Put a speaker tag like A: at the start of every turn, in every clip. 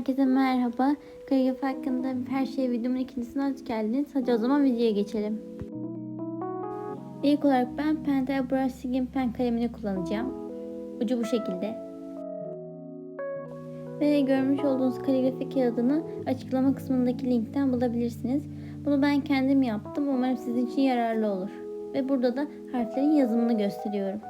A: herkese merhaba. Kaligraf hakkında her şey videomun ikincisine hoş geldiniz. Hadi o zaman videoya geçelim. İlk olarak ben Pentel Brush Sigin Pen kalemini kullanacağım. Ucu bu şekilde. Ve görmüş olduğunuz kaligrafi kağıdını açıklama kısmındaki linkten bulabilirsiniz. Bunu ben kendim yaptım. Umarım sizin için yararlı olur. Ve burada da harflerin yazımını gösteriyorum.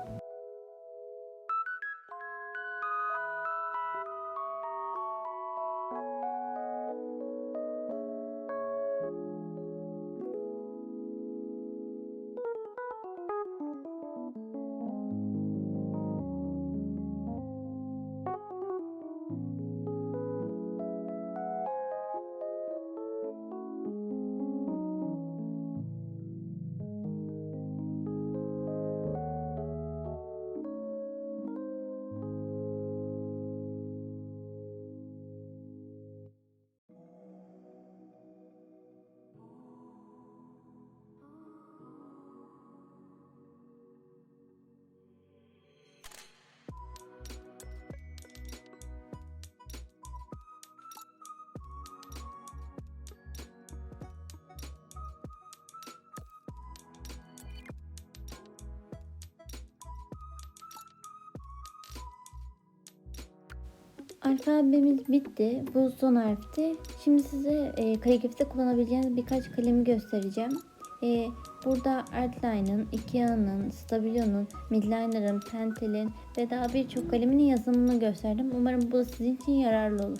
A: Alfabemiz bitti. Bu son harfti. Şimdi size e, kaligrafide kullanabileceğiniz birkaç kalemi göstereceğim. E, burada Artline'ın, Ikea'nın, Stabilo'nun, Midliner'ın, Pentel'in ve daha birçok kaleminin yazımını gösterdim. Umarım bu sizin için yararlı olur.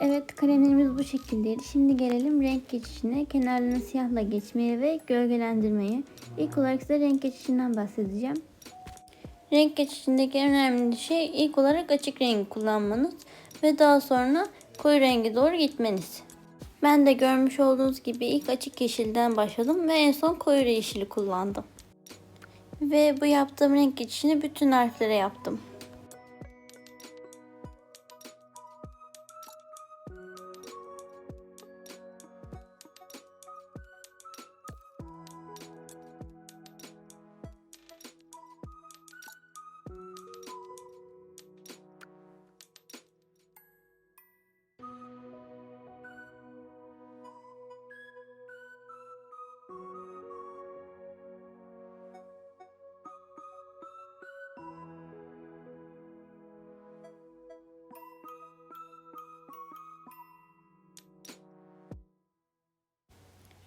A: Evet kalemlerimiz bu şekildeydi. Şimdi gelelim renk geçişine. Kenarlarını siyahla geçmeye ve gölgelendirmeye. İlk olarak size renk geçişinden bahsedeceğim. Renk geçişindeki en önemli şey ilk olarak açık rengi kullanmanız ve daha sonra koyu rengi doğru gitmeniz. Ben de görmüş olduğunuz gibi ilk açık yeşilden başladım ve en son koyu yeşili kullandım. Ve bu yaptığım renk geçişini bütün harflere yaptım.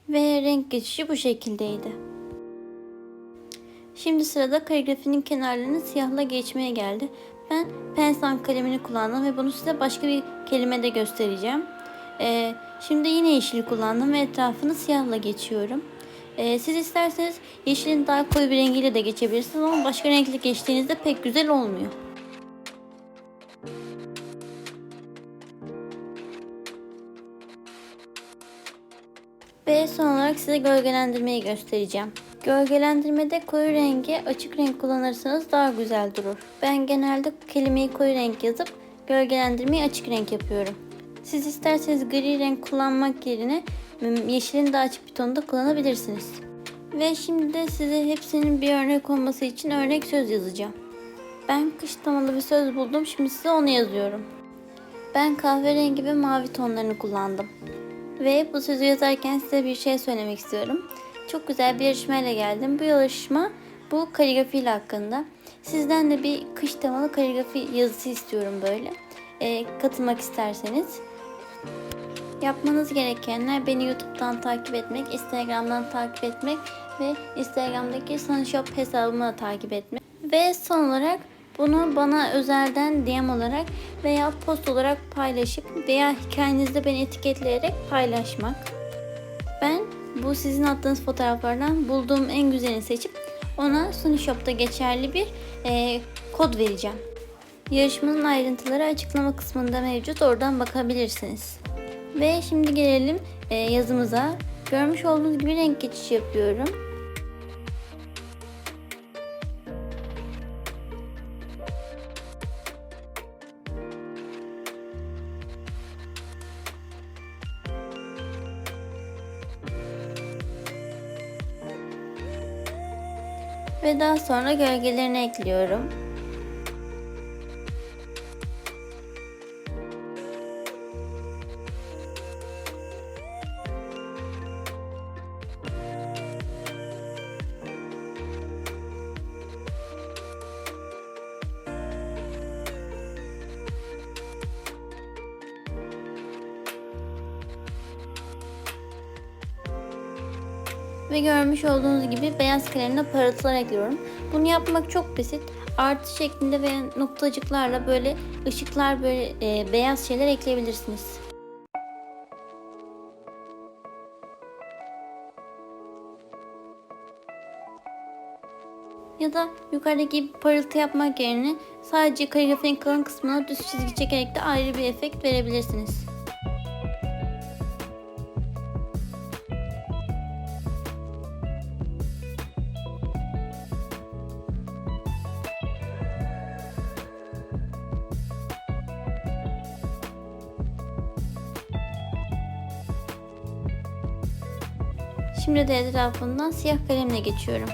A: Ve renk geçişi bu şekildeydi. Şimdi sırada kaligrafinin kenarlarını siyahla geçmeye geldi. Ben pensan kalemini kullandım ve bunu size başka bir kelimede göstereceğim. Ee, şimdi yine yeşil kullandım ve etrafını siyahla geçiyorum. Ee, siz isterseniz yeşilin daha koyu bir rengiyle de geçebilirsiniz ama başka renkle geçtiğinizde pek güzel olmuyor. Ve son olarak size gölgelendirmeyi göstereceğim. Gölgelendirmede koyu rengi açık renk kullanırsanız daha güzel durur. Ben genelde kelimeyi koyu renk yazıp gölgelendirmeyi açık renk yapıyorum. Siz isterseniz gri renk kullanmak yerine yeşilin daha açık bir tonda kullanabilirsiniz. Ve şimdi de size hepsinin bir örnek olması için örnek söz yazacağım. Ben kış temalı bir söz buldum. Şimdi size onu yazıyorum. Ben kahverengi ve mavi tonlarını kullandım. Ve bu sözü yazarken size bir şey söylemek istiyorum. Çok güzel bir yarışmayla geldim. Bu yarışma bu kaligrafi hakkında. Sizden de bir kış temalı kaligrafi yazısı istiyorum böyle. E, katılmak isterseniz. Yapmanız gerekenler beni YouTube'dan takip etmek, Instagram'dan takip etmek ve Instagram'daki Sunshop hesabımı da takip etmek. Ve son olarak bunu bana özelden DM olarak veya post olarak paylaşıp veya hikayenizde beni etiketleyerek paylaşmak. Ben bu sizin attığınız fotoğraflardan bulduğum en güzelini seçip ona Sunshop'ta geçerli bir eee, kod vereceğim. Yarışmanın ayrıntıları açıklama kısmında mevcut. Oradan bakabilirsiniz. Ve şimdi gelelim e, yazımıza. Görmüş olduğunuz gibi renk geçişi yapıyorum. Ve daha sonra gölgelerini ekliyorum. Ve görmüş olduğunuz gibi beyaz kalemle parıltılar ekliyorum. Bunu yapmak çok basit. Artı şeklinde ve noktacıklarla böyle ışıklar böyle e, beyaz şeyler ekleyebilirsiniz. Ya da yukarıdaki parıltı yapmak yerine sadece kaligrafinin kalın kısmına düz çizgi çekerek de ayrı bir efekt verebilirsiniz. Şimdi de etrafından siyah kalemle geçiyorum.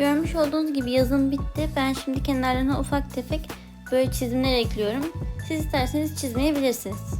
A: Görmüş olduğunuz gibi yazım bitti. Ben şimdi kenarlarına ufak tefek böyle çizimler ekliyorum. Siz isterseniz çizmeyebilirsiniz.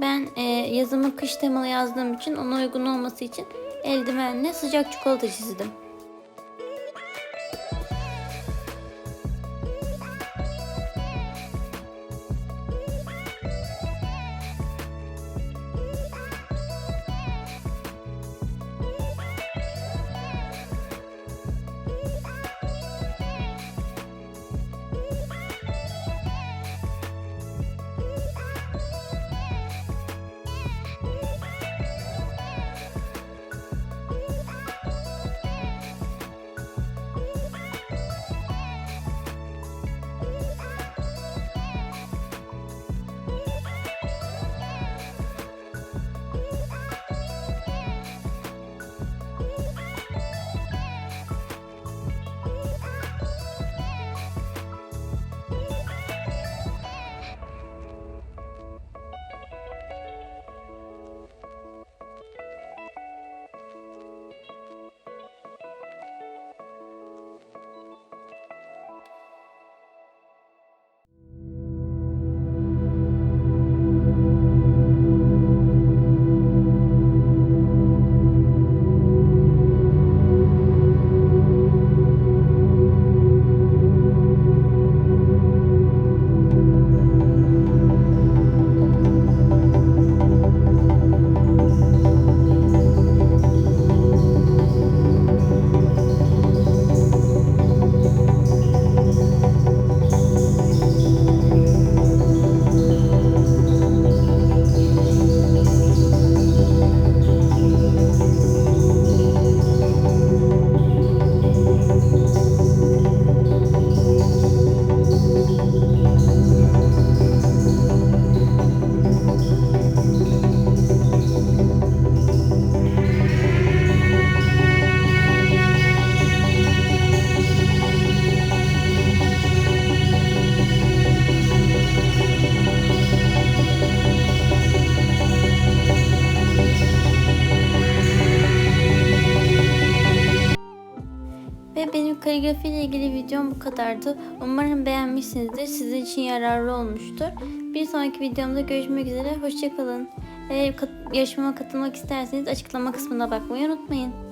A: Ben e, yazımı kış temalı yazdığım için ona uygun olması için eldivenle sıcak çikolata çizdim. Kaligrafi ile ilgili videom bu kadardı. Umarım beğenmişsinizdir. Sizin için yararlı olmuştur. Bir sonraki videomda görüşmek üzere. Hoşçakalın. Eğer yarışmama katılmak isterseniz açıklama kısmına bakmayı unutmayın.